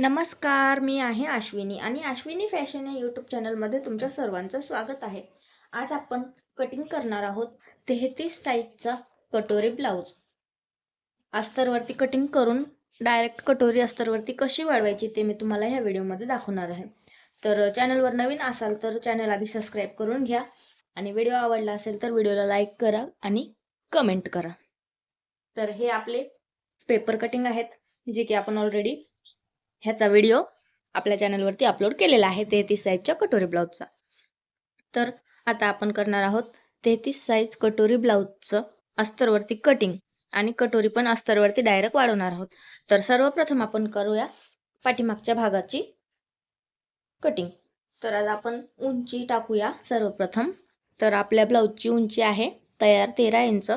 नमस्कार मी आहे अश्विनी आणि अश्विनी फॅशन या यूट्यूब चॅनलमध्ये तुमच्या सर्वांचं स्वागत आहे. आज आपण कटिंग करणार आहोत तेहतीस साईजचा कटोरी ब्लाऊज अस्तरवरती कटिंग करून डायरेक्ट कटोरी अस्तरवरती कशी वाढवायची ते मी तुम्हाला ह्या व्हिडिओमध्ये दाखवणार आहे. तर चॅनलवर नवीन असाल तर चॅनल आधी सबस्क्राईब करून घ्या आणि व्हिडिओ आवडला असेल तर व्हिडिओला लाईक करा आणि कमेंट करा. तर हे आपले पेपर कटिंग आहेत जे की आपण ऑलरेडी ह्याचा व्हिडिओ आपल्या चॅनलवरती अपलोड केलेला आहे तेहतीस साईजच्या कटोरी ब्लाऊजचा तर आता आपण करणार आहोत तेहतीस साईज कटोरी ब्लाऊजचं अस्तरवरती कटिंग आणि कटोरी पण अस्तरवरती डायरेक्ट वाढवणार आहोत. तर सर्वप्रथम आपण करूया पाठीमागच्या भागाची कटिंग तर आज आपण उंची टाकूया सर्वप्रथम. तर आपल्या ब्लाऊजची उंची आहे तयार तेरा इंच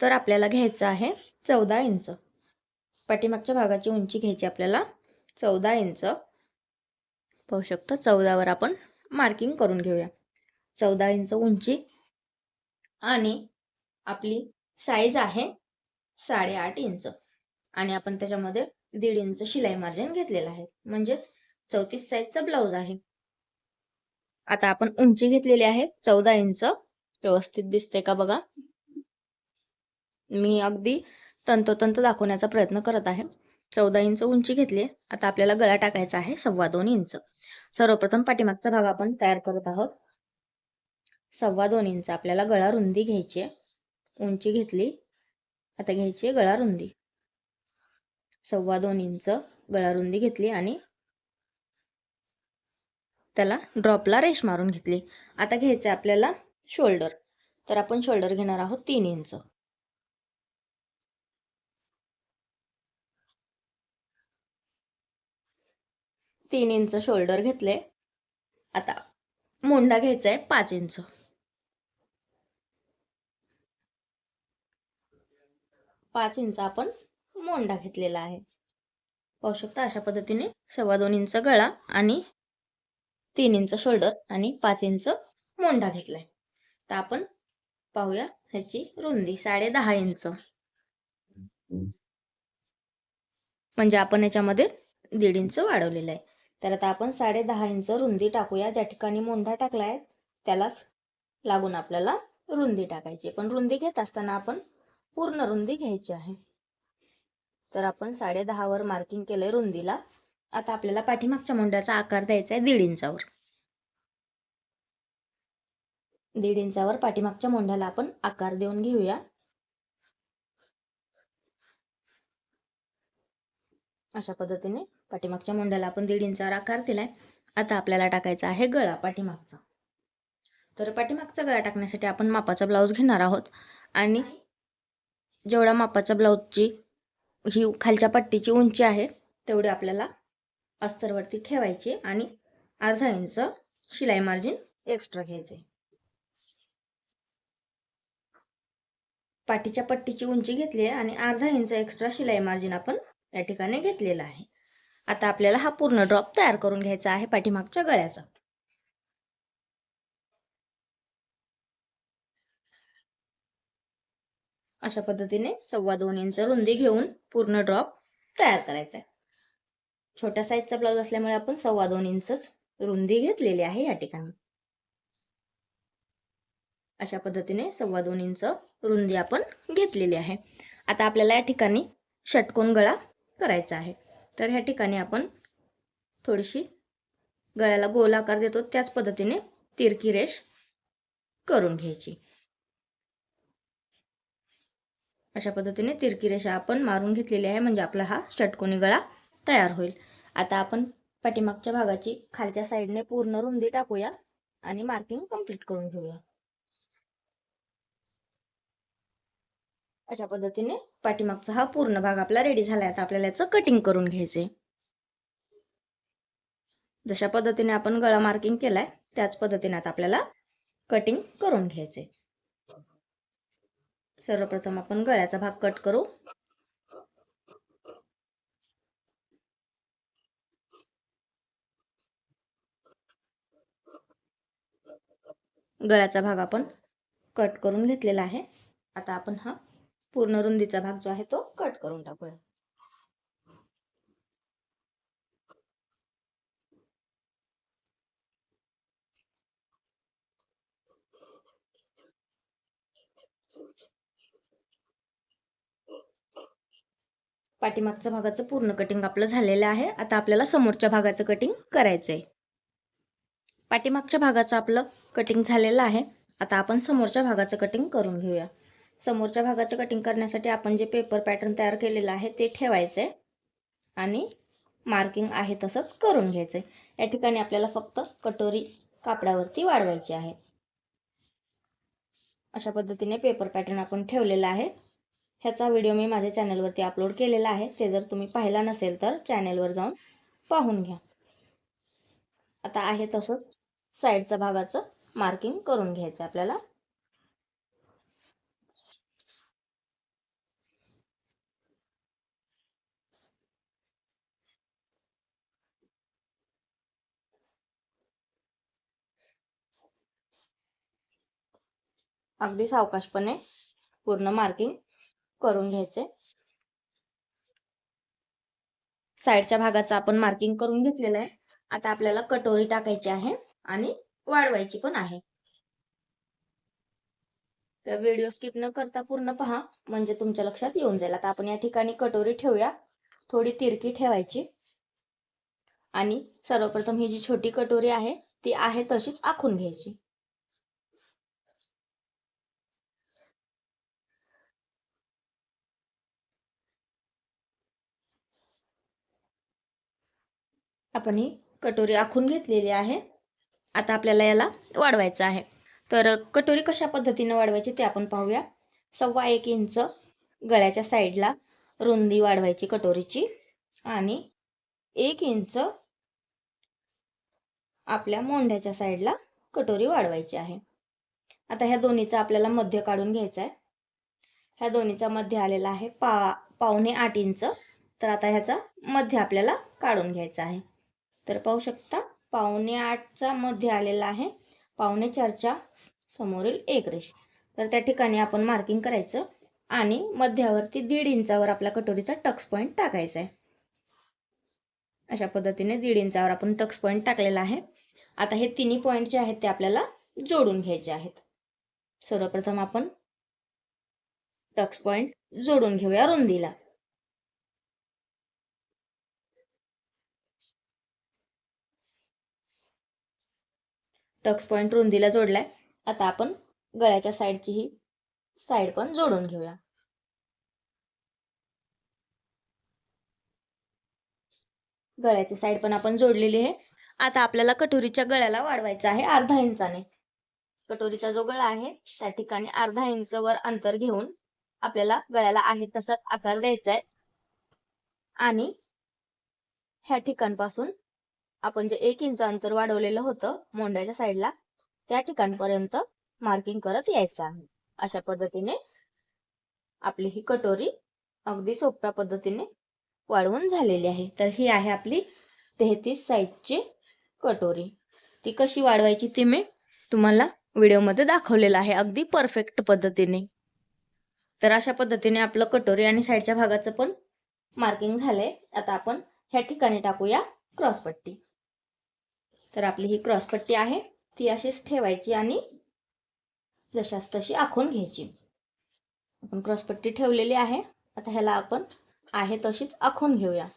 तर आपल्याला घ्यायचं आहे चौदा इंच पाठीमागच्या भागाची उंची घ्यायची आपल्याला चौदा इंच. पाहू शकतो चौदावर आपण मार्किंग करून घेऊया. चौदा इंच उंची आणि आपली साईज आहे साडेआठ इंच. आणि आपण त्याच्यामध्ये दीड इंच शिलाई मार्जिन घेतलेलं आहे. म्हणजेच चौतीस साईजचा ब्लाऊज आहे. आता आपण उंची घेतलेली आहे चौदा इंच. व्यवस्थित दिसते का बघा? मी अगदी तंतोतंत दाखवण्याचा प्रयत्न करत आहे. चौदा इंच उंची घेतली आता आपल्याला गळा टाकायचा आहे सव्वा दोन इंच. सर्वप्रथम पाठीमागचा भाग आपण तयार करत आहोत. सव्वा दोन इंच. आपल्याला गळा रुंदी घ्यायची आहे. उंची घेतली. आता घ्यायची आहे गळा रुंदी. सव्वा दोन इंच गळा रुंदी घेतली आणि त्याला ड्रॉपला रेश मारून घेतली. आता घ्यायचं आहे आपल्याला शोल्डर. तर आपण शोल्डर घेणार आहोत तीन इंच. तीन इंच शोल्डर घेतले आता मोंडा घ्यायचा आहे पाच इंच. पाच इंच आपण मोंडा घेतलेला आहे. पाहू शकता अशा पद्धतीने सव्वा दोन इंच गळा आणि तीन इंच शोल्डर आणि पाच इंच मोंडा घेतलाय. तर आपण पाहूया ह्याची रुंदी साडे दहा इंच. म्हणजे आपण याच्यामध्ये दीड इंच वाढवलेलं आहे. तर आता आपण साडे दहा इंच रुंदी टाकूया. ज्या ठिकाणी मोंढा टाकला आहे त्यालाच लागून आपल्याला रुंदी टाकायची पण रुंदी घेत असताना आपण पूर्ण रुंदी घ्यायची आहे. तर आपण साडे दहावर मार्किंग केलंय रुंदीला. आता आपल्याला पाठीमागच्या मोंढ्याचा आकार द्यायचा आहे दीड इंचावर. दीड इंचावर पाठीमागच्या मोंढ्याला आपण आकार देऊन घेऊया. अशा पद्धतीने पाठीमागच्या मुंड्याला आपण दीड इंचावर आकार दिलाय. आता आपल्याला टाकायचा आहे गळा पाठीमागचा. तर पाठीमागचा गळा टाकण्यासाठी आपण मापाचा ब्लाऊज घेणार आहोत. आणि जेवढ्या मापाच्या ब्लाऊजची ही खालच्या पट्टीची उंची आहे तेवढी आपल्याला अस्तरवरती ठेवायची आणि अर्धा इंच शिलाई मार्जिन एक्स्ट्रा घ्यायचे. पाठीच्या पट्टीची उंची घेतली आहे आणि अर्धा इंच एक्स्ट्रा शिलाई मार्जिन आपण या ठिकाणी घेतलेला आहे. आता आपल्याला हा पूर्ण ड्रॉप तयार करून घ्यायचा आहे पाठीमागच्या गळ्याचा. अशा पद्धतीने सव्वा दोन इंच रुंदी घेऊन पूर्ण ड्रॉप तयार करायचा आहे. छोट्या साईजचा ब्लाऊज असल्यामुळे आपण सव्वा दोन इंचच रुंदी घेतलेली आहे या ठिकाणी. अशा पद्धतीने सव्वा दोन इंच रुंदी आपण घेतलेली आहे. आता आपल्याला या ठिकाणी षटकोन गळा करायचा आहे. तर ह्या ठिकाणी आपण थोडीशी गळ्याला गोल आकार देतो. त्याच पद्धतीने तिरकी रेष करून घ्यायची. अशा पद्धतीने तिरकी रेषा आपण मारून घेतलेली आहे. म्हणजे आपला हा षटकोनी गळा तयार होईल. आता आपण पाठीमागच्या भागाची खालच्या साईडने पूर्ण रुंदी टाकूया आणि मार्किंग कंप्लीट करून घेऊया. अशा पद्धतीने पाठीमागचा हा पूर्ण भाग आपला रेडी झाला आता आपल्याला याचं कटिंग करून घ्यायचे जशा पद्धतीने आपण गळा मार्किंग केलाय त्याच पद्धतीने आता आपल्याला कटिंग करून घ्यायचे सर्वप्रथम आपण गळ्याचा भाग कट करू. गळ्याचा भाग आपण कट करून घेतलेला आहे. आता आपण हा पूर्ण रुंदीचा भाग जो आहे तो कट करून टाकूया. पाठीमागच्या भागाचं पूर्ण कटिंग आपलं झालेलं आहे. आता आपल्याला समोरच्या भागाचं कटिंग करायचं आहे पाठीमागच्या भागाचं आपलं कटिंग झालेलं आहे. आता आपण समोरच्या भागाचं कटिंग करून घेऊया. समोरच्या भागाचं कटिंग करण्यासाठी आपण जे पेपर पॅटर्न तयार केलेलं आहे ते ठेवायचं आहे आणि मार्किंग आहे तसंच करून घ्यायचं आहे या ठिकाणी आपल्याला फक्त कटोरी कापडावरती वाढवायची आहे. अशा पद्धतीने पेपर पॅटर्न आपण ठेवलेला आहे. ह्याचा व्हिडिओ मी माझ्या चॅनलवरती अपलोड केलेला आहे. ते जर तुम्ही पाहिला नसेल तर चॅनलवर जाऊन पाहून घ्या. आता आहे तसंच साईडच्या भागाचं मार्किंग करून घ्यायचं आपल्याला. अगदी सावकाशपणे पूर्ण मार्किंग करून घ्यायचे. साईडच्या भागाचं आपण मार्किंग करून घेतलेलं आहे. आता आपल्याला कटोरी टाकायची आहे आणि वाढवायची पण आहे. तर व्हिडिओ स्किप न करता पूर्ण पहा म्हणजे तुमच्या लक्षात येऊन जाईल. आता आपण या ठिकाणी कटोरी ठेवूया. थोडी तिरकी ठेवायची. आणि सर्वप्रथम ही जी छोटी कटोरी आहे ती आहे तशीच आखून घ्यायची. आपण ही कटोरी आखून घेतलेली आहे. आता आपल्याला याला वाढवायचं आहे. तर कटोरी कशा पद्धतीनं वाढवायची ते आपण पाहूया. सव्वा एक इंच गळ्याच्या साईडला रुंदी वाढवायची कटोरीची. आणि एक इंच आपल्या मोंढ्याच्या साईडला कटोरी वाढवायची आहे. आता ह्या दोन्हीचा आपल्याला मध्य काढून घ्यायचा आहे ह्या दोन्हीचा मध्य आलेला आहे पा पावणे आठ इंच. तर आता ह्याचा मध्य आपल्याला काढून घ्यायचा आहे. तर पाहू शकता पावणे आठचा मध्ये आलेला आहे. पावणे चारच्या समोरील एक रेष. तर त्या ठिकाणी आपण मार्किंग करायचं आणि मध्यावरती दीड इंचावर आपल्या कटोरीचा टक्स पॉईंट टाकायचा आहे. अशा पद्धतीने दीड इंचावर आपण टक्स पॉईंट टाकलेला आहे. आता हे तिन्ही पॉईंट जे आहेत ते आपल्याला जोडून घ्यायचे आहेत. सर्वप्रथम आपण टक्स पॉईंट जोडून घेऊया रुंदीला. Tux point रुंदीला जोडलाय. आता आपण गळ्याच्या साईडची ही साईड पण जोडून घेऊया. गळ्याची साईड पण आपण जोडलेली आहे. आता आपल्याला कटोरीच्या गळ्याला वाढवायचा आहे अर्धा इंचाने. कटोरीचा जो गळा आहे त्या ठिकाणी अर्धा इंच वर अंतर घेऊन आपल्याला गळ्याला आहे तसाच आकार द्यायचा आहे आणि ह्या ठिकाणपासून आपण जे एक इंच अंतर वाढवलेलं होतं मोंड्याच्या साईडला त्या ठिकाणपर्यंत मार्किंग करत यायचं आहे. अशा पद्धतीने आपली ही कटोरी अगदी सोप्या पद्धतीने वाढवून झालेली आहे. तर ही आहे आपली तेहतीस साईजची कटोरी. ती कशी वाढवायची ती मी तुम्हाला व्हिडिओमध्ये दाखवलेलं आहे. अगदी परफेक्ट पद्धतीने. तर अशा पद्धतीने आपलं कटोरी आणि साईडच्या भागाचं पण मार्किंग झालंय. आता आपण ह्या ठिकाणी टाकूया क्रॉसपट्टी तर आपली ही क्रॉसपट्टी आहे ती अशीच ठेवायची आणि जशास तशी आखून घ्यायची. आपण क्रॉसपट्टी ठेवलेली आहे आता ह्याला आपण आहे तशीच आखून घेऊया.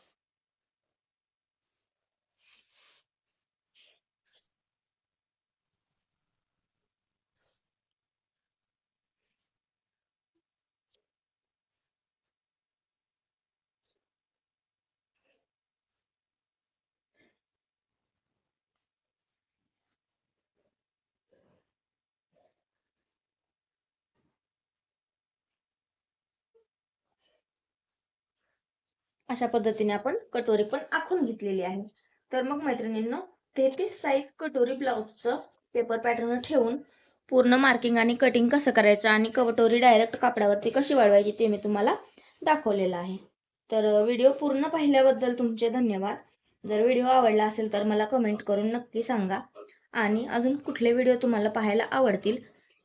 अशा पद्धतीने आपण कटोरी पण आखून घेतलेली आहे. तर मग मैत्रिणींनो तेहतीस साईज कटोरी ब्लाऊजचं पेपर पॅटर्न ठेवून पूर्ण मार्किंग आणि कटिंग कसं करायचं आणि कटोरी डायरेक्ट कापडावरती कशी वाढवायची ते मी तुम्हाला दाखवलेलं आहे. तर व्हिडिओ पूर्ण पाहिल्याबद्दल तुमचे धन्यवाद. जर व्हिडिओ आवडला असेल तर मला कमेंट करून नक्की सांगा. आणि अजून कुठले व्हिडिओ तुम्हाला पाहायला आवडतील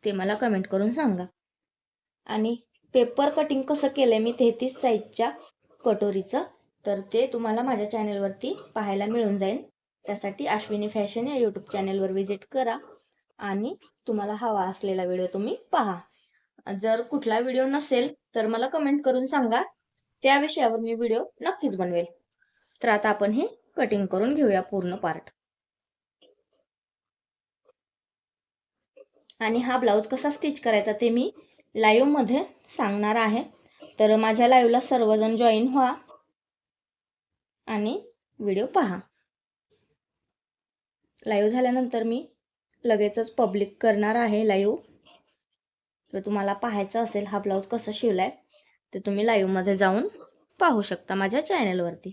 ते मला कमेंट करून सांगा. आणि पेपर कटिंग कसं केलं आहे मी तेहतीस साईजच्या कटोरीचं तर ते तुम्हाला माझ्या चॅनेलवरती पाहायला मिळून जाईल. त्यासाठी अश्विनी फॅशन या यूट्यूब चॅनेलवर व्हिजिट करा आणि तुम्हाला हवा असलेला व्हिडिओ तुम्ही पहा. जर कुठला व्हिडिओ नसेल तर मला कमेंट करून सांगा. त्या विषयावर मी व्हिडिओ नक्कीच बनवेल. तर आता आपण हे कटिंग करून घेऊया पूर्ण पार्ट आणि हा ब्लाऊज कसा स्टिच करायचा ते मी लाईव्हमध्ये सांगणार आहे. तर माझ्या लाईव्हला सर्वजण जॉईन व्हा आणि व्हिडिओ पहा. लाईव्ह झाल्यानंतर मी लगेचच पब्लिक करणार आहे लाईव्ह तर तुम्हाला पाहायचं असेल हा ब्लाऊज कसा शिवला आहे ते तुम्ही लाईव्हमध्ये जाऊन पाहू शकता माझ्या चॅनलवरती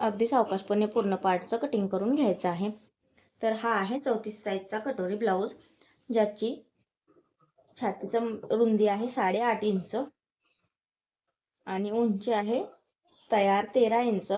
अगदी सावकाशपणे पूर्ण पार्टचं कटिंग करून घ्यायचं आहे. तर हा आहे चौतीस साईजचा कटोरी ब्लाऊज ज्याची छातीचं रुंदी आहे साडेआठ इंच आणि उंची आहे तयार तेरा इंच.